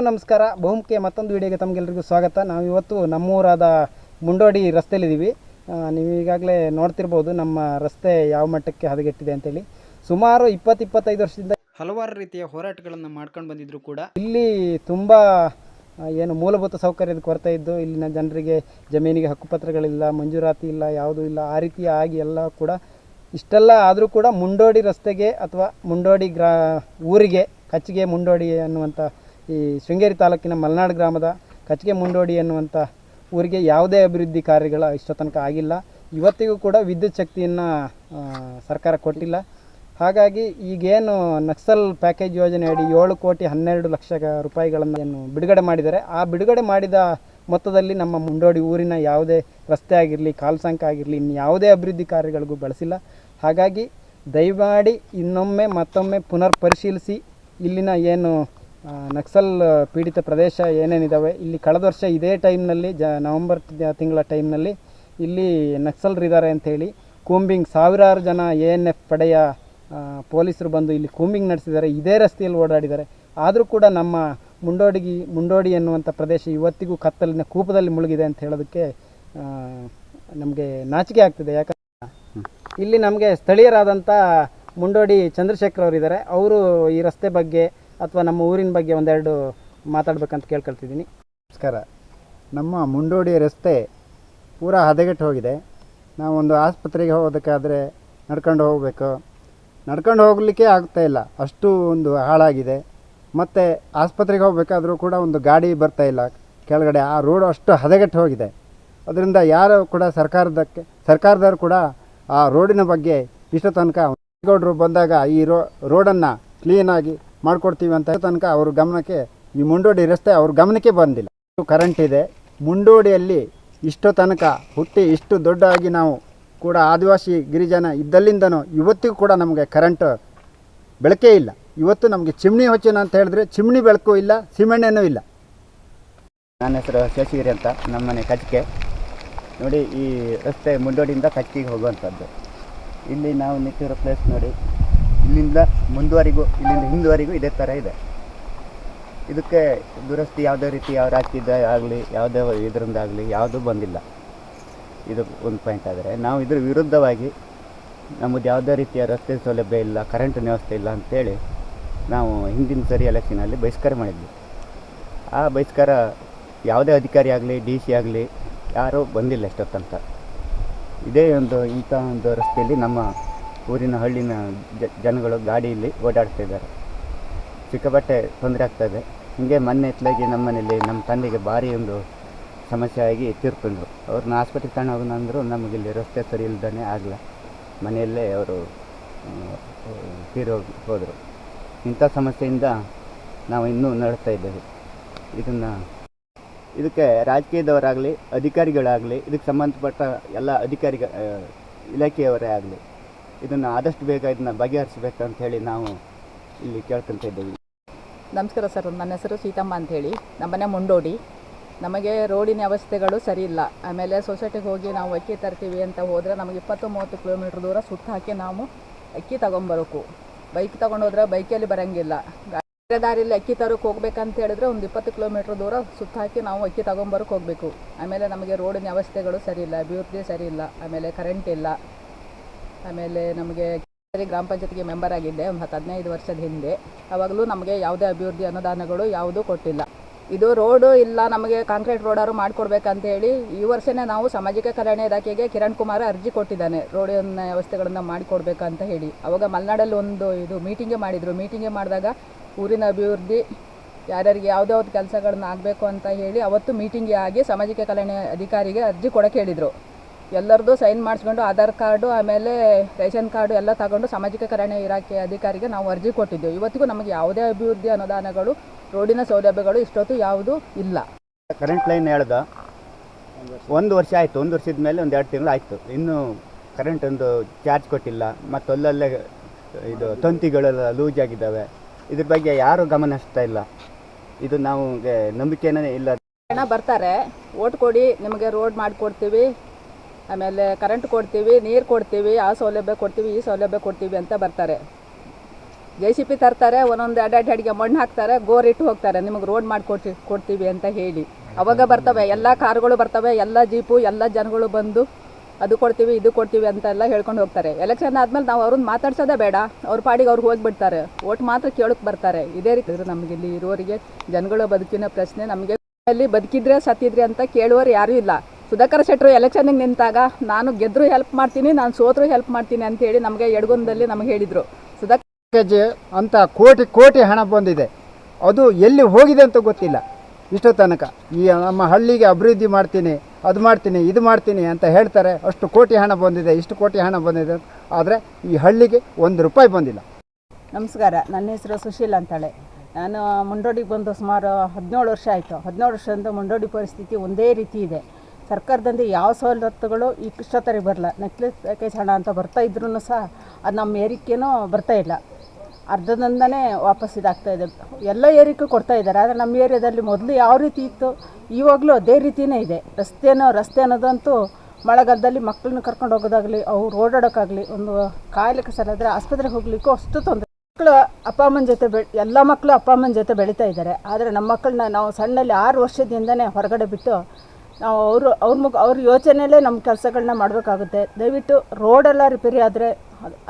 ಎಲ್ರಿಗೂ ನಮಸ್ಕಾರ. ಬಹುಮುಖ್ಯ ಮತ್ತೊಂದು ವಿಡಿಯೋಗೆ ತಮಗೆಲ್ರಿಗೂ ಸ್ವಾಗತ. ನಾವು ಇವತ್ತು ನಮ್ಮೂರಾದ ಮುಂಡೋಡಿ ರಸ್ತೆಯಲ್ಲಿದ್ದೀವಿ. ನೀವು ಈಗಾಗಲೇ ನೋಡ್ತಿರ್ಬೋದು ನಮ್ಮ ರಸ್ತೆ ಯಾವ ಮಟ್ಟಕ್ಕೆ ಹದಗೆಟ್ಟಿದೆ ಅಂತೇಳಿ. ಸುಮಾರು ಇಪ್ಪತ್ತು, ಇಪ್ಪತ್ತೈದು ವರ್ಷದಿಂದ ಹಲವಾರು ರೀತಿಯ ಹೋರಾಟಗಳನ್ನು ಮಾಡ್ಕೊಂಡು ಬಂದಿದ್ರು ಕೂಡ. ಇಲ್ಲಿ ತುಂಬ ಏನು ಮೂಲಭೂತ ಸೌಕರ್ಯದ ಕೊರತೆ ಇದ್ದು, ಇಲ್ಲಿನ ಜನರಿಗೆ ಜಮೀನಿಗೆ ಹಕ್ಕುಪತ್ರಗಳಿಲ್ಲ, ಮಂಜೂರಾತಿ ಇಲ್ಲ, ಯಾವುದೂ ಇಲ್ಲ. ಆ ರೀತಿ ಆಗಿ ಎಲ್ಲ ಕೂಡ ಇಷ್ಟೆಲ್ಲ ಆದರೂ ಕೂಡ ಮುಂಡೋಡಿ ರಸ್ತೆಗೆ ಅಥವಾ ಮುಂಡೋಡಿ ಗ್ರಾ, ಊರಿಗೆ, ಕಚ್ಚಿಗೆ ಮುಂಡೋಡಿ ಅನ್ನುವಂಥ ಈ ಶೃಂಗೇರಿ ತಾಲೂಕಿನ ಮಲೆನಾಡು ಗ್ರಾಮದ ಕಚ್ಚಿಗೆ ಮುಂಡೋಡಿ ಎನ್ನುವಂಥ ಊರಿಗೆ ಯಾವುದೇ ಅಭಿವೃದ್ಧಿ ಕಾರ್ಯಗಳ ಇಷ್ಟೋ ತನಕ ಆಗಿಲ್ಲ. ಇವತ್ತಿಗೂ ಕೂಡ ವಿದ್ಯುತ್ ಶಕ್ತಿಯನ್ನು ಸರ್ಕಾರ ಕೊಟ್ಟಿಲ್ಲ. ಹಾಗಾಗಿ ಈಗೇನು ನಕ್ಸಲ್ ಪ್ಯಾಕೇಜ್ ಯೋಜನೆ ಅಡಿ ಏಳು ಕೋಟಿ ಹನ್ನೆರಡು ಲಕ್ಷ ರೂಪಾಯಿಗಳನ್ನು ಏನು ಬಿಡುಗಡೆ ಮಾಡಿದ್ದಾರೆ. ಆ ಬಿಡುಗಡೆ ಮಾಡಿದ ಮೊತ್ತದಲ್ಲಿ ನಮ್ಮ ಮುಂಡೋಡಿ ಊರಿನ ಯಾವುದೇ ರಸ್ತೆ ಆಗಿರಲಿ, ಕಾಲ್ಸಂಕ ಆಗಿರಲಿ, ಇನ್ನು ಯಾವುದೇ ಅಭಿವೃದ್ಧಿ ಕಾರ್ಯಗಳಿಗೂ ಬಳಸಿಲ್ಲ. ಹಾಗಾಗಿ ದಯಮಾಡಿ ಇನ್ನೊಮ್ಮೆ ಮತ್ತೊಮ್ಮೆ ಪುನರ್ ಪರಿಶೀಲಿಸಿ ಇಲ್ಲಿನ ಏನು ನಕ್ಸಲ್ ಪೀಡಿತ ಪ್ರದೇಶ ಏನೇನಿದ್ದಾವೆ ಇಲ್ಲಿ ಕಳೆದ ವರ್ಷ ಇದೇ ಟೈಮ್ನಲ್ಲಿ ಜ ನವಂಬರ್ ತಿಂಗಳ ಟೈಮ್ನಲ್ಲಿ ಇಲ್ಲಿ ನಕ್ಸಲ್ರಿದ್ದಾರೆ ಅಂಥೇಳಿ ಕೂಂಬಿಂಗ್ ಸಾವಿರಾರು ಜನ ಎ ಎನ್ ಎಫ್ ಪಡೆಯ ಪೊಲೀಸರು ಬಂದು ಇಲ್ಲಿ ಕೂಂಬಿಂಗ್ ನಡೆಸಿದ್ದಾರೆ. ಇದೇ ರಸ್ತೆಯಲ್ಲಿ ಓಡಾಡಿದ್ದಾರೆ. ಆದರೂ ಕೂಡ ನಮ್ಮ ಮುಂಡೋಡಿಗಿ ಮುಂಡೋಡಿ ಎನ್ನುವಂಥ ಪ್ರದೇಶ ಇವತ್ತಿಗೂ ಕತ್ತಲಿನ ಕೂಪದಲ್ಲಿ ಮುಳುಗಿದೆ ಅಂತ ಹೇಳೋದಕ್ಕೆ ನಮಗೆ ನಾಚಿಕೆ ಆಗ್ತಿದೆ. ಯಾಕಂದ್ರೆ ಇಲ್ಲಿ ನಮಗೆ ಸ್ಥಳೀಯರಾದಂಥ ಮುಂಡೋಡಿ ಚಂದ್ರಶೇಖರ್ ಅವರಿದ್ದಾರೆ. ಅವರು ಈ ರಸ್ತೆ ಬಗ್ಗೆ ಅಥವಾ ನಮ್ಮ ಊರಿನ ಬಗ್ಗೆ ಒಂದೆರಡು ಮಾತಾಡ್ಬೇಕಂತ ಕೇಳ್ಕೊಳ್ತಿದ್ದೀನಿ. ನಮಸ್ಕಾರ. ನಮ್ಮ ಮುಂಡೋಡಿ ರಸ್ತೆ ಪೂರಾ ಹದಗೆಟ್ಟು ಹೋಗಿದೆ. ನಾವು ಒಂದು ಆಸ್ಪತ್ರೆಗೆ ಹೋಗೋದಕ್ಕಾದರೆ ನಡ್ಕೊಂಡು ಹೋಗಬೇಕು. ನಡ್ಕೊಂಡು ಹೋಗಲಿಕ್ಕೆ ಆಗ್ತಾ ಇಲ್ಲ. ಅಷ್ಟು ಒಂದು ಹಾಳಾಗಿದೆ. ಮತ್ತು ಆಸ್ಪತ್ರೆಗೆ ಹೋಗಬೇಕಾದರೂ ಕೂಡ ಒಂದು ಗಾಡಿ ಬರ್ತಾ ಇಲ್ಲ. ಕೆಳಗಡೆ ಆ ರೋಡ್ ಅಷ್ಟು ಹದಗೆಟ್ಟು ಹೋಗಿದೆ. ಅದರಿಂದ ಯಾರು ಕೂಡ ಸರ್ಕಾರದಕ್ಕೆ, ಸರ್ಕಾರದವರು ಕೂಡ ಆ ರೋಡಿನ ಬಗ್ಗೆ ಇಷ್ಟು ತನಕ ಗೌಡರು ಬಂದಾಗ ಈ ರೋ, ರೋಡನ್ನು ಕ್ಲೀನಾಗಿ ಮಾಡಿಕೊಡ್ತೀವಿ ಅಂತ ತನಕ ಅವ್ರ ಗಮನಕ್ಕೆ ಈ ಮುಂಡೋಡಿ ರಸ್ತೆ ಅವ್ರ ಗಮನಕ್ಕೆ ಬಂದಿಲ್ಲ. ಕರೆಂಟ್ ಇದೆ. ಮುಂಡೋಡಿಯಲ್ಲಿ ಇಷ್ಟು ತನಕ ಹುಟ್ಟಿ ಇಷ್ಟು ದೊಡ್ಡಾಗಿ ನಾವು ಕೂಡ ಆದಿವಾಸಿ ಗಿರಿಜನ ಇದ್ದಲ್ಲಿಂದನೂ ಇವತ್ತಿಗೂ ಕೂಡ ನಮಗೆ ಕರೆಂಟ್ ಬೆಳಕೇ ಇಲ್ಲ. ಇವತ್ತು ನಮಗೆ ಚಿಮಣಿ ಹೊಚ್ಚಿನ ಅಂತ ಹೇಳಿದ್ರೆ ಚಿಮಣಿ ಬೆಳಕು ಇಲ್ಲ ಸಿಮೆಣ್ಣೆನೂ ಇಲ್ಲ. ನನ್ನ ಹೆಸರು ಶೇಷಗಿರಿ ಅಂತ ನಮ್ಮನೆ ಕಚ್ಕೆ. ನೋಡಿ ಈ ರಸ್ತೆ ಮುಂಡೋಡಿಯಿಂದ ಕಚ್ಕಿಗೆ ಹೋಗುವಂಥದ್ದು. ಇಲ್ಲಿ ನಾವು ನಿಂತಿರೋ ಪ್ಲೇಸ್ ನೋಡಿ. ಇಲ್ಲಿಂದ ಮುಂದುವರಿಗೂ, ಇಲ್ಲಿಂದ ಹಿಂದುವರಿಗೂ ಇದೇ ಥರ ಇದೆ. ಇದಕ್ಕೆ ದುರಸ್ತಿ ಯಾವುದೇ ರೀತಿ ಅವ್ರು ಹಾಕಿದ್ದ ಆಗಲಿ, ಯಾವುದೇ ಇದರಿಂದಾಗಲಿ ಯಾವುದೂ ಬಂದಿಲ್ಲ. ಇದು ಒಂದು ಪಾಯಿಂಟ್ ಆದರೆ ನಾವು ಇದ್ರ ವಿರುದ್ಧವಾಗಿ ನಮ್ಮದು ಯಾವುದೇ ರೀತಿಯ ರಸ್ತೆ ಸೌಲಭ್ಯ ಇಲ್ಲ ಕರೆಂಟಿನ ವ್ಯವಸ್ಥೆ ಇಲ್ಲ ಅಂತೇಳಿ ನಾವು ಹಿಂದಿನ ಸರಿ ಎಲೆಕ್ಷನಲ್ಲಿ ಬಹಿಷ್ಕಾರ ಮಾಡಿದ್ವಿ. ಆ ಬಹಿಷ್ಕಾರ ಯಾವುದೇ ಅಧಿಕಾರಿ ಆಗಲಿ ಡಿ ಸಿ ಆಗಲಿ ಯಾರೂ ಬಂದಿಲ್ಲ ಎಷ್ಟೊತ್ತಂತ. ಇದೇ ಒಂದು ಇಂಥ ಒಂದು ರಸ್ತೆಯಲ್ಲಿ ನಮ್ಮ ಊರಿನ ಹಳ್ಳಿನ ಜನಗಳು ಗಾಡಿಯಲ್ಲಿ ಓಡಾಡ್ತಾ ಇದ್ದಾರೆ. ಸಿಕ್ಕಾಪಟ್ಟೆ ತೊಂದರೆ ಆಗ್ತಾಯಿದೆ ಹೀಗೆ ಮೊನ್ನೆ ಇತ್ತಲಾಗಿ ನಮ್ಮ ಮನೆಯಲ್ಲಿ ನಮ್ಮ ತಂದೆಗೆ ಭಾರಿ ಒಂದು ಸಮಸ್ಯೆ ಆಗಿ ತೀರ್ಕೊಂಡ್ರು ಅವ್ರನ್ನ ಆಸ್ಪತ್ರೆಗೆ ತಗೊಂಡು ಹೋಗೋಣ ನಮಗೆ ಇಲ್ಲಿ ರಸ್ತೆ ಸರಿ ಇಲ್ದೇ ಆಗಲ್ಲ ಮನೆಯಲ್ಲೇ ಅವರು ತೀರಿ ಹೋಗಿ ಹೋದರು. ಇಂಥ ಸಮಸ್ಯೆಯಿಂದ ನಾವು ಇನ್ನೂ ನಡ್ತಾ ಇದ್ದೇವೆ. ಇದನ್ನು, ಇದಕ್ಕೆ ರಾಜಕೀಯದವರಾಗಲಿ, ಅಧಿಕಾರಿಗಳಾಗಲಿ, ಇದಕ್ಕೆ ಸಂಬಂಧಪಟ್ಟ ಎಲ್ಲ ಅಧಿಕಾರಿಗ ಇಲಾಖೆಯವರೇ ಆಗಲಿ ಇದನ್ನು ಆದಷ್ಟು ಬೇಗ ಇದನ್ನು ಅಂತ ಹೇಳಿ ನಾವು ಇಲ್ಲಿ ಕೇಳ್ಕೊತ ಇದ್ದೀವಿ. ನಮಸ್ಕಾರ ಸರ್, ನನ್ನ ಹೆಸರು ಸೀತಮ್ಮ ಅಂಥೇಳಿ ನಮ್ಮನೆ ಮುಂಡೋಡಿ. ನಮಗೆ ರೋಡಿನ ವ್ಯವಸ್ಥೆಗಳು ಸರಿ ಇಲ್ಲ. ಆಮೇಲೆ ಸೊಸೈಟಿಗೆ ಹೋಗಿ ನಾವು ಅಕ್ಕಿ ತರ್ತೀವಿ ಅಂತ ಹೋದರೆ ನಮಗೆ ಇಪ್ಪತ್ತು ಮೂವತ್ತು ಕಿಲೋಮೀಟ್ರ್ ದೂರ ಸುತ್ತ ಹಾಕಿ ನಾವು ಅಕ್ಕಿ ತಗೊಂಬರಬೇಕು. ಬೈಕ್ ತೊಗೊಂಡೋದ್ರೆ ಬೈಕಲ್ಲಿ ಬರೋಂಗಿಲ್ಲ. ಬೇರೆ ದಾರಿಯಲ್ಲಿ ಅಕ್ಕಿ ತರೋಕೆ ಹೋಗ್ಬೇಕಂತ ಹೇಳಿದ್ರೆ ಒಂದು ಇಪ್ಪತ್ತು ಕಿಲೋಮೀಟ್ರ್ ದೂರ ಸುತ್ತ ಹಾಕಿ ನಾವು ಅಕ್ಕಿ ತಗೊಂಬರೋಕೆ ಹೋಗಬೇಕು. ಆಮೇಲೆ ನಮಗೆ ರೋಡಿನ ವ್ಯವಸ್ಥೆಗಳು ಸರಿ ಇಲ್ಲ, ಅಭಿವೃದ್ಧಿ ಸರಿ ಇಲ್ಲ, ಆಮೇಲೆ ಕರೆಂಟ್ ಇಲ್ಲ. ಆಮೇಲೆ ನಮಗೆ ಗ್ರಾಮ ಪಂಚಾಯತ್ಗೆ ಮೆಂಬರ್ ಆಗಿದ್ದೆ ಒಂದು ಹತ್ತು ಹದಿನೈದು ವರ್ಷದ ಹಿಂದೆ. ಅವಾಗಲೂ ನಮಗೆ ಯಾವುದೇ ಅಭಿವೃದ್ಧಿ ಅನುದಾನಗಳು ಯಾವುದೂ ಕೊಟ್ಟಿಲ್ಲ. ಇದು ರೋಡು ಇಲ್ಲ, ನಮಗೆ ಕಾಂಕ್ರೀಟ್ ರೋಡಾರು ಮಾಡಿಕೊಡ್ಬೇಕಂತ ಹೇಳಿ ಈ ವರ್ಷನೇ ನಾವು ಸಾಮಾಜಿಕ ಕಲ್ಯಾಣ ಇಲಾಖೆಗೆ ಕಿರಣ್ ಕುಮಾರ್ ಅರ್ಜಿ ಕೊಟ್ಟಿದ್ದಾನೆ. ರೋಡಿನ ವ್ಯವಸ್ಥೆಗಳನ್ನು ಮಾಡಿಕೊಡ್ಬೇಕಂತ ಹೇಳಿ. ಅವಾಗ ಮಲೆನಾಡಲ್ಲಿ ಒಂದು ಇದು ಮೀಟಿಂಗೆ ಮಾಡಿದರು. ಮೀಟಿಂಗೆ ಮಾಡಿದಾಗ ಊರಿನ ಅಭಿವೃದ್ಧಿ, ಯಾರ್ಯಾರಿಗೆ ಯಾವುದ್ಯಾವ್ದು ಕೆಲಸಗಳನ್ನ ಆಗಬೇಕು ಅಂತ ಹೇಳಿ ಅವತ್ತು ಮೀಟಿಂಗೇ ಆಗಿ ಸಾಮಾಜಿಕ ಕಲ್ಯಾಣ ಅಧಿಕಾರಿಗೆ ಅರ್ಜಿ ಕೊಡೋಕೆ ಹೇಳಿದರು. ಎಲ್ಲರದು ಸೈನ್ ಮಾಡಿಸ್ಕೊಂಡು ಆಧಾರ್ ಕಾರ್ಡು ಆಮೇಲೆ ರೇಷನ್ ಕಾರ್ಡು ಎಲ್ಲ ತಗೊಂಡು ಸಾಮಾಜಿಕ ಕಲ್ಯಾಣ ಇಲಾಖೆ ಅಧಿಕಾರಿಗೆ ನಾವು ಅರ್ಜಿ ಕೊಟ್ಟಿದ್ದೆವು. ಇವತ್ತಿಗೂ ನಮಗೆ ಯಾವುದೇ ಅಭಿವೃದ್ಧಿ ಅನುದಾನಗಳು ರೋಡಿನ ಸೌಲಭ್ಯಗಳು ಇಷ್ಟೊತ್ತು ಯಾವುದೂ ಇಲ್ಲ. ಕರೆಂಟ್ ಲೈನ್ ಹೇಳ್ದ ಒಂದು ವರ್ಷ ಆಯಿತು ಒಂದು ವರ್ಷದ ಮೇಲೆ ಒಂದು ಎರಡು ತಿಂಗಳು ಆಯಿತು. ಇನ್ನೂ ಕರೆಂಟ್ ಒಂದು ಚಾರ್ಜ್ ಕೊಟ್ಟಿಲ್ಲ ಮತ್ತು ಅಲ್ಲಲ್ಲೇ ಇದು ತಂತಿಗಳೆಲ್ಲ ಲೂಸ್ ಆಗಿದ್ದಾವೆ. ಇದ್ರ ಬಗ್ಗೆ ಯಾರೂ ಗಮನ ಹರಿಸ್ತಾ ಇಲ್ಲ. ಇದು ನಮಗೆ ನಂಬಿಕೆನೇ ಇಲ್ಲ. ಜನ ಬರ್ತಾರೆ ಓಟ್ ಕೊಡಿ ನಿಮಗೆ ರೋಡ್ ಮಾಡಿಕೊಡ್ತೀವಿ. ಆಮೇಲೆ ಕರೆಂಟ್ ಕೊಡ್ತೀವಿ, ನೀರು ಕೊಡ್ತೀವಿ, ಆ ಸೌಲಭ್ಯ ಕೊಡ್ತೀವಿ, ಈ ಸೌಲಭ್ಯ ಕೊಡ್ತೀವಿ ಅಂತ ಬರ್ತಾರೆ. ಜೆ ಸಿ ಪಿ ತರ್ತಾರೆ, ಒಂದೊಂದು ಅಡ್ಡಾಡಿ ಅಡಿಗೆ ಮಣ್ಣು ಹಾಕ್ತಾರೆ ಗೋರಿಟ್ಟು ಹೋಗ್ತಾರೆ, ನಿಮಗೆ ರೋಡ್ ಮಾಡಿಕೊಡ್ತಿ ಕೊಡ್ತೀವಿ ಅಂತ ಹೇಳಿ. ಅವಾಗ ಬರ್ತವೆ, ಎಲ್ಲ ಕಾರುಗಳು ಬರ್ತವೆ, ಎಲ್ಲ ಜೀಪು ಎಲ್ಲ ಜನಗಳು ಬಂದು ಅದು ಕೊಡ್ತೀವಿ, ಇದು ಕೊಡ್ತೀವಿ ಅಂತೆಲ್ಲ ಹೇಳ್ಕೊಂಡು ಹೋಗ್ತಾರೆ. ಎಲೆಕ್ಷನ್ ಆದಮೇಲೆ ನಾವು ಅವ್ರನ್ನ ಮಾತಾಡ್ಸೋದೇ ಬೇಡ, ಅವ್ರ ಪಾಡಿಗೆ ಅವ್ರು ಹೋಗಿಬಿಡ್ತಾರೆ. ಓಟ್ ಮಾತ್ರ ಕೇಳಕ್ಕೆ ಬರ್ತಾರೆ. ಇದೇ ರೀತಿ ನಮಗೆ ಇಲ್ಲಿ ಇರೋರಿಗೆ ಜನಗಳ ಬದುಕಿನ ಪ್ರಶ್ನೆ, ನಮಗೆ ಅಲ್ಲಿ ಬದುಕಿದ್ರೆ ಸತ್ತಿದ್ರೆ ಅಂತ ಕೇಳುವವರು ಯಾರೂ ಇಲ್ಲ. ಸುಧಾಕರ್ ಶೆಟ್ಟರು ಎಲೆಕ್ಷನಿಗೆ ನಿಂತಾಗ ನಾನು ಗೆದ್ದರೂ ಹೆಲ್ಪ್ ಮಾಡ್ತೀನಿ, ನಾನು ಸೋತರು ಹೆಲ್ಪ್ ಮಾಡ್ತೀನಿ ಅಂತೇಳಿ ನಮಗೆ ಎಡಗೊಂದಲ್ಲಿ ನಮಗೆ ಹೇಳಿದರು. ಸುಧಾಕರ್ ಅಂತ ಕೋಟಿ ಕೋಟಿ ಹಣ ಬಂದಿದೆ. ಅದು ಎಲ್ಲಿ ಹೋಗಿದೆ ಅಂತ ಗೊತ್ತಿಲ್ಲ. ಇಷ್ಟೋ ತನಕ. ಈ ನಮ್ಮ ಹಳ್ಳಿಗೆ ಅಭಿವೃದ್ಧಿ ಮಾಡ್ತೀನಿ, ಅದು ಮಾಡ್ತೀನಿ, ಇದು ಮಾಡ್ತೀನಿ ಅಂತ ಹೇಳ್ತಾರೆ. ಅಷ್ಟು ಕೋಟಿ ಹಣ ಬಂದಿದೆ, ಇಷ್ಟು ಕೋಟಿ ಹಣ ಬಂದಿದೆ ಆದರೆ ಈ ಹಳ್ಳಿಗೆ ಒಂದು ರೂಪಾಯಿ ಬಂದಿಲ್ಲ. ನಮಸ್ಕಾರ, ನನ್ನ ಹೆಸರು ಸುಶೀಲ್ ಅಂತಾಳೆ. ನಾನು ಮುಂಡೋಡಿಗೆ ಬಂದು ಸುಮಾರು ಹದಿನೇಳು ವರ್ಷ ಆಯಿತು. ಹದಿನೇಳು ವರ್ಷದಿಂದ ಮುಂಡೋಡಿ ಪರಿಸ್ಥಿತಿ ಒಂದೇ ರೀತಿ ಇದೆ. ಸರ್ಕಾರದಿಂದ ಯಾವ ಸವಲತ್ತುಗಳು ಇಷ್ಟೊತ್ತರಿಗೆ ಬರಲ್ಲ. ನೆಕ್ಲೆಸ್ ಪ್ಯಾಕೇಜ್ ಹಣ ಅಂತ ಬರ್ತಾ ಇದ್ರೂ ಸಹ ಅದು ನಮ್ಮ ಏರಿಕೆನೂ ಬರ್ತಾ ಇಲ್ಲ. ಅರ್ಧದಿಂದನೇ ವಾಪಸ್ ಇದಾಗ್ತಾ ಇದೆ. ಎಲ್ಲ ಏರಿಕೆ ಕೊಡ್ತಾ ಇದ್ದಾರೆ. ಆದರೆ ನಮ್ಮ ಏರಿಯಾದಲ್ಲಿ ಮೊದಲು ಯಾವ ರೀತಿ ಇತ್ತು? ಇವಾಗಲೂ ಅದೇ ರೀತಿಯೇ ಇದೆ. ರಸ್ತೆನೋ ರಸ್ತೆ ಅನ್ನೋದಂತೂ ಮಳೆಗಾಲದಲ್ಲಿ ಮಕ್ಕಳನ್ನ ಕರ್ಕೊಂಡು ಹೋಗೋದಾಗಲಿ, ಅವ್ರು ಓಡಾಡೋಕ್ಕಾಗಲಿ, ಒಂದು ಕಾಯಿಲೆ ಆದರೆ ಆಸ್ಪತ್ರೆಗೆ ಹೋಗ್ಲಿಕ್ಕೂ ಅಷ್ಟು ತೊಂದರೆ. ಮಕ್ಕಳು ಅಪ್ಪ ಅಮ್ಮನ ಜೊತೆ ಬೆ ಎಲ್ಲ ಮಕ್ಕಳು ಅಪ್ಪ ಅಮ್ಮನ ಜೊತೆ ಬೆಳೀತಾ ಇದ್ದಾರೆ. ಆದರೆ ನಮ್ಮ ಮಕ್ಕಳನ್ನ ನಾವು ಸಣ್ಣಲ್ಲಿ ಆರು ವರ್ಷದಿಂದನೇ ಹೊರಗಡೆ ಬಿಟ್ಟು ನಾವು ಅವರು, ಅವ್ರ ಮುಖ, ಅವ್ರ ಯೋಚನೆಯಲ್ಲೇ ನಮ್ಮ ಕೆಲಸಗಳನ್ನ ಮಾಡಬೇಕಾಗುತ್ತೆ. ದಯವಿಟ್ಟು ರೋಡೆಲ್ಲ ರಿಪೇರಿ ಆದರೆ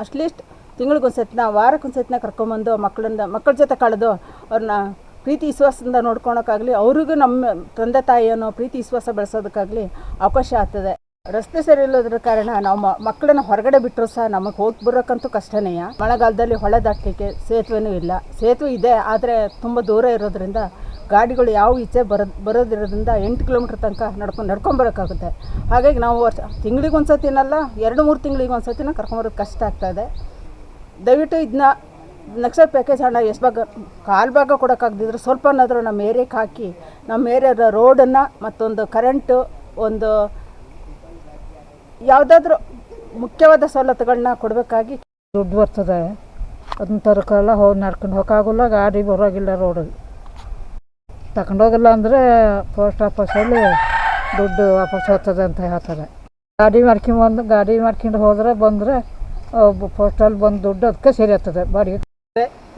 ಅಟ್ಲೀಸ್ಟ್ ತಿಂಗಳಿಗೊಂದ್ಸತಿನ ವಾರಕ್ಕೊಂದ್ಸತಿನ ಕರ್ಕೊಂಬಂದು ಮಕ್ಕಳನ್ನ ಮಕ್ಕಳ ಜೊತೆ ಕಳೆದು ಅವ್ರನ್ನ ಪ್ರೀತಿ, ವಿಶ್ವಾಸದಿಂದ ನೋಡ್ಕೊಳಕ್ಕಾಗಲಿ ಅವ್ರಿಗೂ ನಮ್ಮ ತಂದೆ ತಾಯಿಯನ್ನು ಪ್ರೀತಿ, ವಿಶ್ವಾಸ ಬೆಳೆಸೋದಕ್ಕಾಗಲಿ ಅವಕಾಶ ಆಗ್ತದೆ. ರಸ್ತೆ ಸರಿ ಇಲ್ಲದ್ರ ಕಾರಣ ನಾವು ಮಕ್ಕಳನ್ನ ಹೊರಗಡೆ ಬಿಟ್ಟರು ಸಹ ನಮಗೆ ಹೋಗಿ ಬರೋಕ್ಕಂತೂ ಕಷ್ಟನೇ. ಮಳೆಗಾಲದಲ್ಲಿ ಹೊಳೆ ದಾಟಲಿಕ್ಕೆ ಸೇತುವೆನೂ ಇಲ್ಲ. ಸೇತುವೆ ಇದೆ, ಆದರೆ ತುಂಬ ದೂರ ಇರೋದ್ರಿಂದ ಗಾಡಿಗಳು ಯಾವ ಈಚೆ ಬರೋ, ಬರೋದಿರೋದ್ರಿಂದ ಎಂಟು ಕಿಲೋಮೀಟ್ರ್ ತನಕ ನಡ್ಕೊಂಡು ನಡ್ಕೊಂಬರೋಕ್ಕಾಗುತ್ತೆ ಹಾಗಾಗಿ ನಾವು ವರ್ಷ ತಿಂಗಳಿಗೆ ಒಂದು ಸತಿನಲ್ಲ ಎರಡು, ಮೂರು ತಿಂಗಳಿಗೆ ಒಂದು ಸತಿನ ಕರ್ಕೊಂಬರೋದು ಕಷ್ಟ ಆಗ್ತಾಯಿದೆ ದಯವಿಟ್ಟು ಇದನ್ನ ನಕ್ಸಲ್ ಪ್ಯಾಕೇಜ್ ಹಣ ಎಷ್ಟು ಭಾಗ, ಕಾಲು ಭಾಗ ಕೊಡೋಕ್ಕಾಗದಿದ್ರು ಸ್ವಲ್ಪನಾದರೂ ನಮ್ಮ ಏರಿಯಾಕ್ಕೆ ಹಾಕಿ, ನಮ್ಮ ಏರಿಯಾದ ರೋಡನ್ನು ಮತ್ತೊಂದು ಕರೆಂಟು, ಒಂದು ಯಾವುದಾದ್ರೂ ಮುಖ್ಯವಾದ ಸವಲತ್ತುಗಳನ್ನ ಕೊಡಬೇಕಾಗಿ ದುಡ್ಡು ಬರ್ತದೆ. ಅದನ್ನ ತರಕಲ್ಲ, ಹೋಗಿ ನಡ್ಕೊಂಡು ಹೋಗೋಕ್ಕಾಗಲ್ಲ, ಗಾಡಿ ಬರೋಗಿಲ್ಲ ರೋಡಿಗೆ ತಗೊಂಡೋಗಿಲ್ಲ ಅಂದರೆ ಪೋಸ್ಟ್ ಆಫೀಸಲ್ಲಿ ದುಡ್ಡು ವಾಪಸ್ ಹೋಗ್ತದೆ ಅಂತ ಹೇಳ್ತಾರೆ. ಗಾಡಿ ಮಾಡ್ಕೊಂಬಂದು ಗಾಡಿ ಮಾಡ್ಕೊಂಡು ಹೋದರೆ ಬಂದರೆ ಪೋಸ್ಟಲ್ಲಿ ಬಂದು ದುಡ್ಡು ಅದಕ್ಕೆ ಸರಿ ಆಗ್ತದೆ ಬಾಡಿಗೆ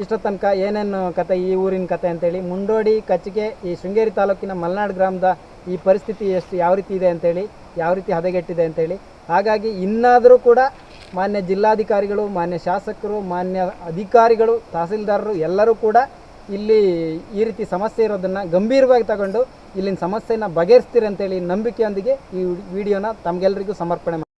ಇಷ್ಟ ತನಕ ಏನೇನು ಕತೆ ಈ ಊರಿನ ಕತೆ ಅಂತೇಳಿ, ಮುಂಡೋಡಿ, ಕಚ್ಚಿಗೆ, ಈ ಶೃಂಗೇರಿ ತಾಲೂಕಿನ ಮಲೆನಾಡು ಗ್ರಾಮದ ಈ ಪರಿಸ್ಥಿತಿ ಎಷ್ಟು ಯಾವ ರೀತಿ ಇದೆ ಅಂತೇಳಿ, ಯಾವ ರೀತಿ ಹದಗೆಟ್ಟಿದೆ ಅಂತೇಳಿ, ಹಾಗಾಗಿ ಇನ್ನಾದರೂ ಕೂಡ ಮಾನ್ಯ ಜಿಲ್ಲಾಧಿಕಾರಿಗಳು, ಮಾನ್ಯ ಶಾಸಕರು, ಮಾನ್ಯ ಅಧಿಕಾರಿಗಳು, ತಹಸೀಲ್ದಾರರು ಎಲ್ಲರೂ ಕೂಡ ಇಲ್ಲಿ ಈ ರೀತಿ ಸಮಸ್ಯೆ ಇರೋದನ್ನು ಗಂಭೀರವಾಗಿ ತಗೊಂಡು ಇಲ್ಲಿನ ಸಮಸ್ಯೆನ ಬಗೆಹರಿಸ್ತೀರಿ ಅಂತೇಳಿ ನಂಬಿಕೆಯೊಂದಿಗೆ ಈ ವಿಡಿಯೋನ ತಮಗೆಲ್ಲರಿಗೂ ಸಮರ್ಪಣೆ